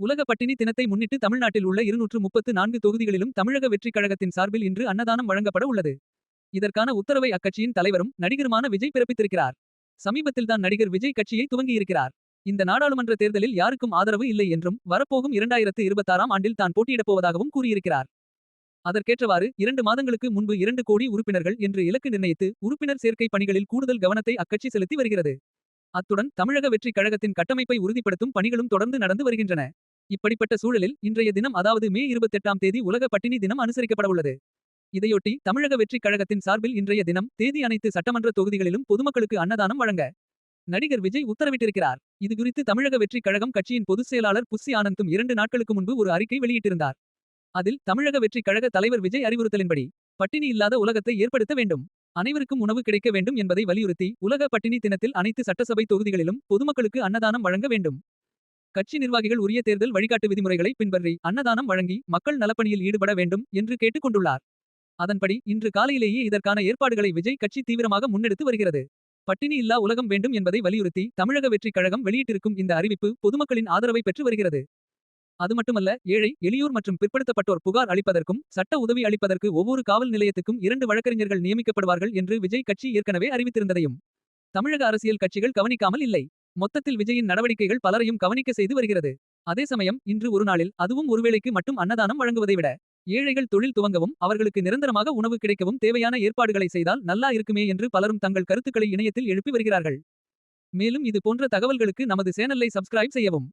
உலக பட்டினி தினத்தை முன்னிட்டு தமிழ்நாட்டில் உள்ள இருநூற்று முப்பத்து நான்கு தொகுதிகளிலும் தமிழக வெற்றிக் கழகத்தின் சார்பில் இன்று அன்னதானம் வழங்கப்பட உள்ளது. இதற்கான உத்தரவை அக்கட்சியின் தலைவரும் நடிகருமான விஜய் பிறப்பித்திருக்கிறார். சமீபத்தில்தான் நடிகர் விஜய் கட்சியை துவங்கியிருக்கிறார். இந்த நாடாளுமன்ற தேர்தலில் யாருக்கும் ஆதரவு இல்லை என்றும் வரப்போகும் இரண்டாயிரத்து இருபத்தாறாம் ஆண்டில் தான் போட்டியிடப் போவதாகவும் கூறியிருக்கிறார். அதற்கேற்றவாறு இரண்டு மாதங்களுக்கு முன்பு இரண்டு கோடி உறுப்பினர்கள் என்று இலக்கு நிர்ணயித்து உறுப்பினர் சேர்க்கை பணிகளில் கூடுதல் கவனத்தை அக்கட்சி செலுத்தி வருகிறது. அத்துடன் தமிழக வெற்றிக் கழகத்தின் கட்டமைப்பை உறுதிப்படுத்தும் பணிகளும் தொடர்ந்து நடந்து வருகின்றன. இப்படிப்பட்ட சூழலில் இன்றைய தினம் அதாவது மே 28ஆம் தேதி உலக பட்டினி தினம் அனுசரிக்கப்படவுள்ளது. இதையொட்டி தமிழக வெற்றிக் கழகத்தின் சார்பில் இன்றைய தினம் தேதி அனைத்து சட்டமன்ற தொகுதிகளிலும் பொதுமக்களுக்கு அன்னதானம் வழங்க நடிகர் விஜய் உத்தரவிட்டிருக்கிறார். இதுகுறித்து தமிழக வெற்றிக் கழகம் கட்சியின் பொதுச் செயலாளர் புஸ்ஸி ஆனந்தும் இரண்டு நாட்களுக்கு முன்பு ஒரு அறிக்கை வெளியிட்டிருந்தார். அதில் தமிழக வெற்றிக் கழக தலைவர் விஜய் அறிவுறுத்தலின்படி பட்டினி இல்லாத உலகத்தை ஏற்படுத்த வேண்டும். அனைவருக்கும் உணவு கிடைக்க வேண்டும் என்பதை வலியுறுத்தி உலக பட்டினி தினத்தில் அனைத்து சட்டசபை தொகுதிகளிலும் பொதுமக்களுக்கு அன்னதானம் வழங்க வேண்டும். கட்சி நிர்வாகிகள் உரிய தேர்தல் வழிகாட்டு விதிமுறைகளை பின்பற்றி அன்னதானம் வழங்கி மக்கள் நலப்பணியில் ஈடுபட வேண்டும் என்று கேட்டுக் கொண்டுள்ளார். அதன்படி இன்று காலையிலேயே இதற்கான ஏற்பாடுகளை விஜய் கட்சி தீவிரமாக முன்னெடுத்து வருகிறது. பட்டினி இல்லா உலகம் வேண்டும் என்பதை வலியுறுத்தி தமிழக வெற்றிக் கழகம் வெளியிட்டிருக்கும் இந்த அறிவிப்பு பொதுமக்களின் ஆதரவை பெற்று வருகிறது. அதுமட்டுமல்ல ஏழை எளியோர் மற்றும் பிற்படுத்தப்பட்டோர் புகார் அளிப்பதற்கும் சட்ட உதவி அளிப்பதற்கு ஒவ்வொரு காவல் நிலையத்துக்கும் இரண்டு வழக்கறிஞர்கள் நியமிக்கப்படுவார்கள் என்று விஜய் கட்சி ஏற்கனவே அறிவித்திருந்ததையும் தமிழக அரசியல் கட்சிகள் கவனிக்காமல் இல்லை. மொத்தத்தில் விஜயின் நடவடிக்கைகள் பலரையும் கவனிக்க செய்து வருகிறது. அதே சமயம் இன்று ஒரு நாளில் அதுவும் ஒருவேளைக்கு மட்டும் அன்னதானம் வழங்குவதை விட ஏழைகள் தொழில் துவங்கவும் அவர்களுக்கு நிரந்தரமாக உணவு கிடைக்கவும் தேவையான ஏற்பாடுகளை செய்தால் நல்லா இருக்குமே என்று பலரும் தங்கள் கருத்துக்களை இணையத்தில் எழுப்பி வருகிறார்கள். மேலும் இது போன்ற தகவல்களுக்கு நமது சேனலை சப்ஸ்கிரைப் செய்யவும்.